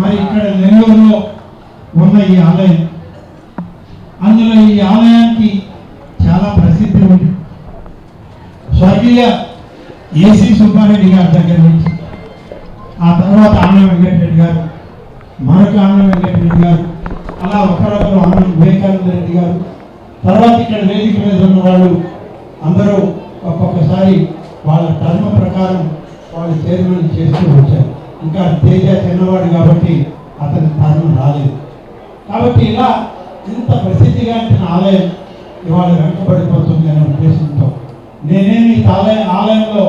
మరి ఇక్కడ నెల్లూరులో ఉన్న ఈ ఆలయం. అందులో ఈ ఆలయానికి చాలా ప్రసిద్ధి ఉంది. స్వర్గీయ ఏసీ సుబ్బారెడ్డి గారి దగ్గర నుంచి. ఆ తర్వాత ఆనంద వెంకటరెడ్డి గారు మరొక ఆనంద వెంకటరెడ్డి గారు అలా ఒకరొకరు ఆనంద వివేకానంద రెడ్డి గారు. తర్వాత ఇక్కడ వేదిక మీద ఉన్న వాళ్ళు అందరూ ఒక్కొక్కసారి వాళ్ళ టర్మ ప్రకారం వాళ్ళు చైర్మన్ చేస్తూ వచ్చారు. ఇంకా తేజ చిన్నవాడు కాబట్టి అతని స్థానం రాలేదు. కాబట్టి ఇలా ఇంత ప్రసిద్ధిగాంచిన ఆలయం ఇవాళ వెంటబడిపోతుంది అనే ఉద్దేశంతో నేనేమి ఈ ఆలయ ఆలయంలో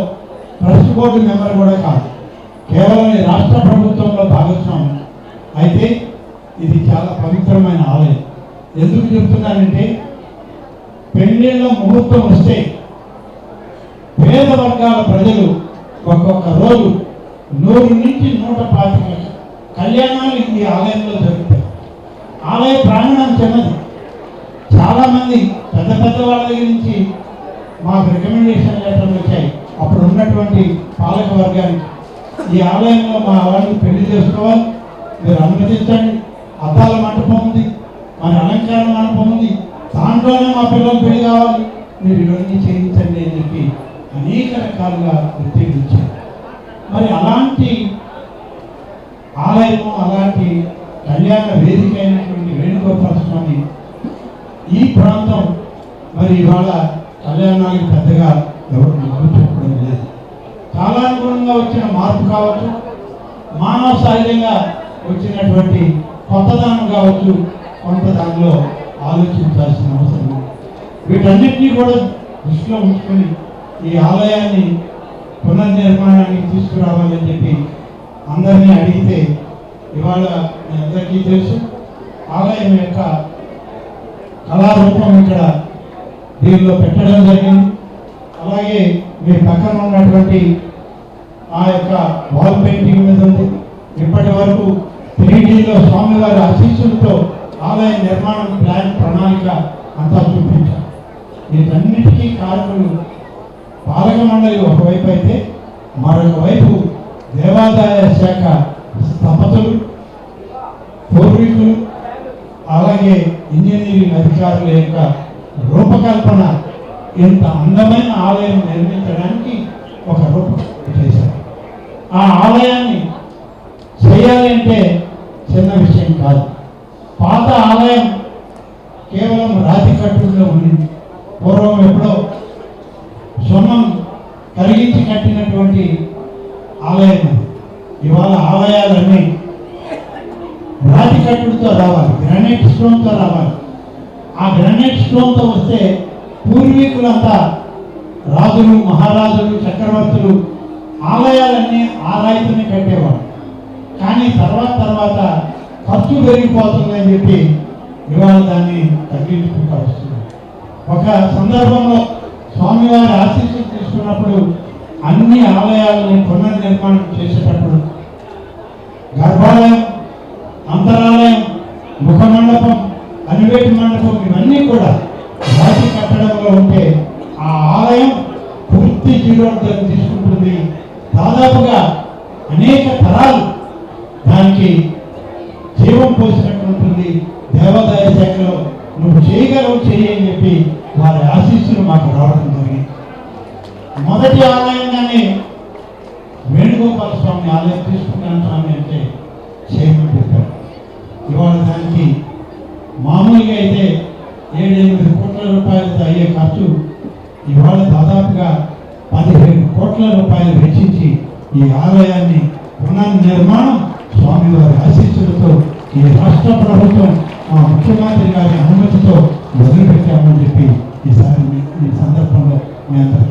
ట్రస్ట్ బోర్డు మెంబర్ కూడా కాదు కేవలం రాష్ట్ర ప్రభుత్వంలో భాగస్వామి. అయితే ఇది చాలా పవిత్రమైన ఆలయం. ఎందుకు చెప్తున్నానంటే పెళ్ళిళ్ళ ముహూర్తం వస్తే పేద వర్గాల ప్రజలు ఒక్కొక్క రోజు నూరు నుంచి నూట పాతిక కళ్యాణాలు ఈ ఆలయంలో జరుగుతాయి. ఆలయ ప్రాంగణం చిన్నది. చాలామంది పెద్ద పెద్ద వాళ్ళ దగ్గర నుంచి మాకు రికమెండేషన్ లెటర్లు వచ్చాయి. అప్పుడు ఉన్నటువంటి పాలక వర్గానికి. ఈ ఆలయంలో మా వాళ్ళు పెళ్ళి చేసుకోవాలి. మీరు అనుమతించండి. అద్దాల మంటపం ఉంది. మన అలంకార మంటపం ఉంది. దాంట్లోనే మా పిల్లలు పెళ్ళి కావాలి. మీరు ఇవన్నీ చేయించండి అని చెప్పి అనేక రకాలుగా ఉత్తేజించారు మరి అలాంటి ఆలయము అలాంటి కళ్యాణ వేదిక అయినటువంటి వేణుగోపాల స్వామి ఈ ప్రాంతం మరి ఇవాళ కళ్యాణానికి పెద్దగా ఎవరు మొగ్గు లేదు. కాలానుగుణంగా వచ్చిన మార్పు కావచ్చు మానవ సహజంగా వచ్చినటువంటి కొత్తదానం కావచ్చు కొంత దానిలో ఆలోచించాల్సిన అవసరం వీటన్నింటినీ వీటన్నిటినీ కూడా దృష్టిలో ఉంచుకొని ఈ ఆలయాన్ని పునర్నిర్మాణానికి తీసుకురావాలని చెప్పి అందరినీ అడిగితే ఇవాళ అందరికీ తెలుసు. ఆలయం యొక్క కళారూపం ఇక్కడ దీనిలో పెట్టడం జరిగింది. అలాగే మీ పక్కన ఉన్నటువంటి ఆ యొక్క వాల్ పెయింటింగ్ మీద ఉంది. ఇప్పటి వరకు త్రీడీలో స్వామివారి ఆశీస్సులతో ఆలయ నిర్మాణం ప్లాన్ ప్రణాళిక అంతా చూపించారు. వీటన్నిటికీ కారకులు పాలక మండలి ఒకవైపు అయితే మరొక వైపు దేవాదాయ శాఖ స్థపతులు పూర్వీకులు అలాగే ఇంజనీరింగ్ అధికారుల యొక్క రూపకల్పన ఇంత అందమైన ఆలయం నిర్మించడానికి ఒక రూపకల్పన చేశారు. ఆ ఆలయాన్ని చేయాలి అంటే చిన్న విషయం కాదు. పాత ఆలయం కేవలం రాతి కట్టుల్లో ఉండింది. పూర్వం ఎప్పుడో కట్టినటువంటి ఆలయం ఇవాళ ఆలయాలన్నీ రాతి కట్టుడితో రావాలి గ్రానైట్ స్టోన్తో రావాలి. ఆ గ్రానైట్ స్టోన్తో వస్తే పూర్వీకులంతా రాజులు మహారాజులు చక్రవర్తులు ఆలయాలన్నీ ఆ రాయితోనే కట్టేవాడు కానీ తర్వాత తర్వాత ఖర్చు పెరిగిపోతుందని చెప్పి ఇవాళ దాన్ని తగ్గించుకుంటా వస్తుంది ఒక సందర్భంలో స్వామివారి ఆశీస్సులు తీసుకున్నప్పుడు అన్ని ఆలయాలని పునర్నిర్మాణం చేసేటప్పుడు గర్భాలయం అంతరాలయం ముఖ మండపం అనివేటి మండపం ఇవన్నీ కూడా రాతి కట్టడంలో ఉంటే ఆ ఆలయం పూర్తి జీవోద్ధరణ తీసుకుంటుంది. దాదాపుగా అనేక తరాలు దానికి జీవం పోసినట్టు ఉంటుంది. దేవాదాయ శాఖలో నువ్వు చేయగలవు చేయి అని చెప్పి వారి ఆశీస్సులు మాకు రావడం మొదటి ఆలయంగానే వేణుగోపాల స్వామి ఆలయం తీసుకున్నాను స్వామి అంటే చేయమని చెప్పారు. ఇవాళ దానికి మామూలుగా అయితే ఏడెనిమిది కోట్ల రూపాయలతో అయ్యే ఖర్చు ఇవాళ దాదాపుగా పదిహేను కోట్ల రూపాయలు వెచ్చించి ఈ ఆలయాన్ని పునర్నిర్మాణం స్వామివారి ఆశీస్సులతో ఈ రాష్ట్ర ప్రభుత్వం మా ముఖ్యమంత్రి గారి అనుమతితో మొదలుపెట్టామని చెప్పి ఈసారి మీ- ఈ సందర్భంలో మీ అందరికీ